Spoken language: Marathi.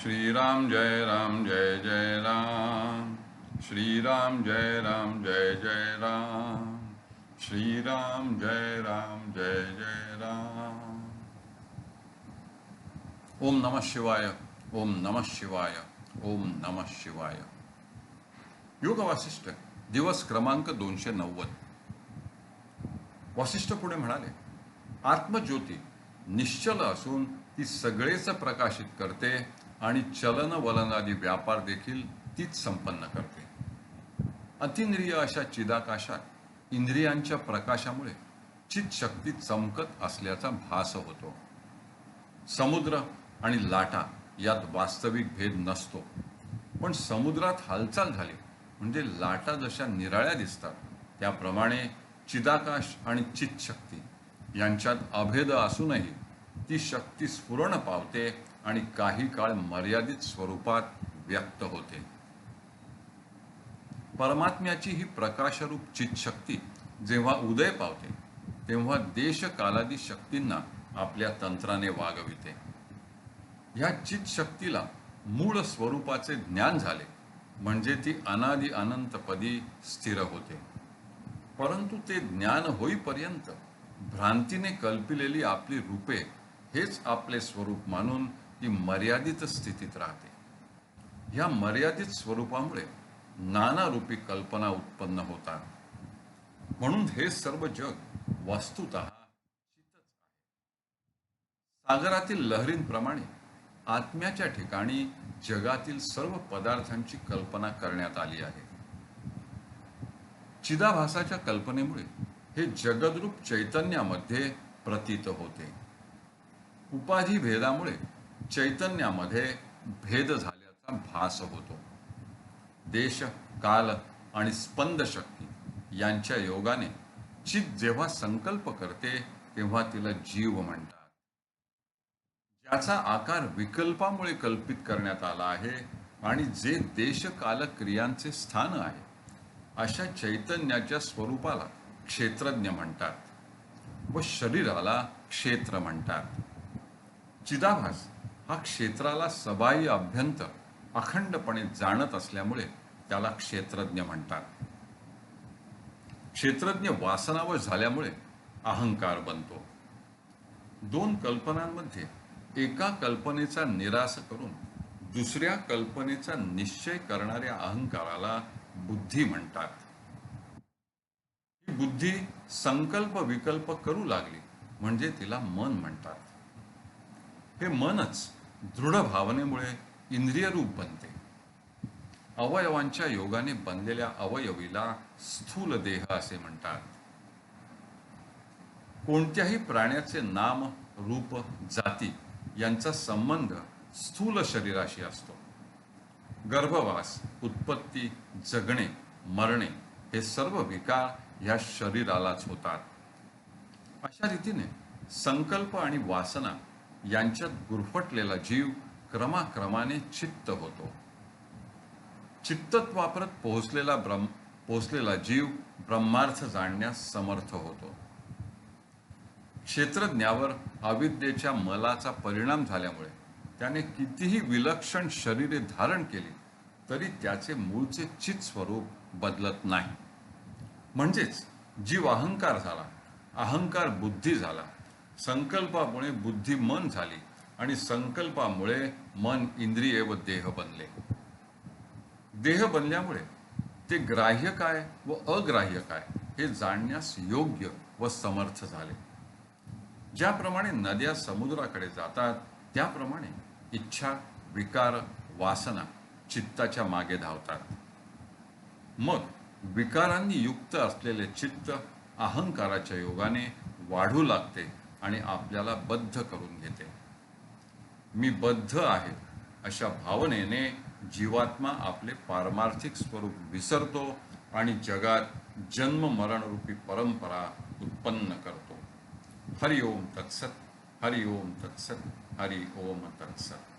श्रीराम जय राम जय जय राम। श्रीराम जय राम जय जय राम। श्रीराम जय राम जय जय राम। ओम नमः शिवाय ओम नमः शिवाय ओम नमः शिवाय। योग वासिष्ठ दिवस क्रमांक दोनशे नव्वद. वासिष्ठ पुढे म्हणाले आत्मज्योती निश्चल असून ती सगळेच प्रकाशित करते आणि चलन वलनादी व्यापार देखील तीच संपन्न करते. अतिंद्रिय अशा चिदाकाशात इंद्रियांच्या प्रकाशामुळे चित शक्ती चमकत असल्याचा भास होतो. समुद्र आणि लाटा यात वास्तविक भेद नसतो. पण समुद्रात हालचाल झाली म्हणजे लाटा जशा निराळ्या दिसतात त्याप्रमाणे चिदाकाश आणि चित शक्ती यांच्यात अभेद असूनही ती शक्ती स्फुरण पावते आणि काही काळ मर्यादित स्वरूपात व्यक्त होते. परमात्म्याची ही प्रकाशरूप चितशक्ती जेव्हा उदय पावते तेव्हा देश कालादी शक्तींना आपल्या तंत्राने वागविते. ह्या चितशक्तीला मूळ स्वरूपाचे ज्ञान झाले म्हणजे ती अनादि अनंतपदी स्थिर होते. परंतु ते ज्ञान होईपर्यंत भ्रांतीने कल्पिलेली आपली रूपे हेच आपले स्वरूप मानून ती मर्यादित स्थितीत राहते. ह्या मर्यादित स्वरूपामुळे नाना रूपी कल्पना उत्पन्न होतात. म्हणून हे सर्व जग वस्तुत सागरातील लहरींप्रमाणे आत्म्याच्या ठिकाणी जगातील सर्व पदार्थांची कल्पना करण्यात आली आहे. चिदाभासाच्या कल्पनेमुळे हे जगद्रूप चैतन्यामध्ये प्रतीत होते. उपाधी भेदामुळे चैतन्यामध्ये भेद झाल्याचा भास होतो. देश काल आणि स्पंदशक्ती यांच्या योगाने चित जेव्हा संकल्प करते तेव्हा तिला जीव म्हणतात. ज्याचा आकार विकल्पामुळे कल्पित करण्यात आला आहे आणि जे देश काल क्रियांचे स्थान आहे अशा चैतन्याच्या स्वरूपाला क्षेत्रज्ञ म्हणतात व शरीराला क्षेत्र म्हणतात. चिदाभास हा क्षेत्राला सबाई अभ्यंतर अखंडपणे जाणत असल्यामुळे त्याला क्षेत्रज्ञ म्हणतात. क्षेत्रज्ञ वासनावर झाल्यामुळे अहंकार बनतो. दोन कल्पनांमध्ये एका कल्पनेचा निराश करून दुसऱ्या कल्पनेचा निश्चय करणाऱ्या अहंकाराला बुद्धी म्हणतात. ही बुद्धी संकल्प विकल्प करू लागली म्हणजे तिला मन म्हणतात. हे मनच दृढ भावनेमुळे इंद्रियरूप बनते. अवयवांच्या योगाने बनलेल्या अवयवीला स्थूल देह असे म्हणतात. कोणत्याही प्राण्याचे नाम रूप जाती यांचा संबंध स्थूल शरीराशी असतो. गर्भवास उत्पत्ती जगणे मरणे हे सर्व विकार ह्या शरीरालाच होतात. अशा रीतीने संकल्प आणि वासना यांच्यात गुरफटलेला जीव क्रमाक्रमाने चित्त होतो. चित्तत वापरत पोहोचलेला ब्रह्म पोहोचलेला जीव ब्रह्मार्थ जाणण्यास समर्थ होतो. क्षेत्रज्ञावर अविद्येच्या मलाचा परिणाम झाल्यामुळे त्याने कितीही विलक्षण शरीरे धारण केली तरी त्याचे मूळचे चित स्वरूप बदलत नाही. म्हणजेच जीव अहंकार झाला अहंकार बुद्धी झाला संकल्पामुळे बुद्धी मन झाली आणि संकल्पामुळे मन इंद्रिय व देह बनले. देह बनल्यामुळे ते ग्राह्य काय व अग्राह्य काय हे जाणण्यास योग्य व समर्थ झाले. ज्याप्रमाणे नद्या समुद्राकडे जातात त्याप्रमाणे इच्छा विकार वासना चित्ताच्या मागे धावतात. मग विकारांनी युक्त असलेले चित्त अहंकाराच्या योगाने वाढू लागते. आणि आपल्याला बद्ध करून घेते. मी बद्ध आहे अशा भावनेने जीवात्मा आपले पारमार्थिक स्वरूप विसरतो आणि जगात जन्म मरण रूपी परंपरा उत्पन्न करतो. हरि ओम तत्सत हरि ओम तत्सत हरि ओम तत्सत.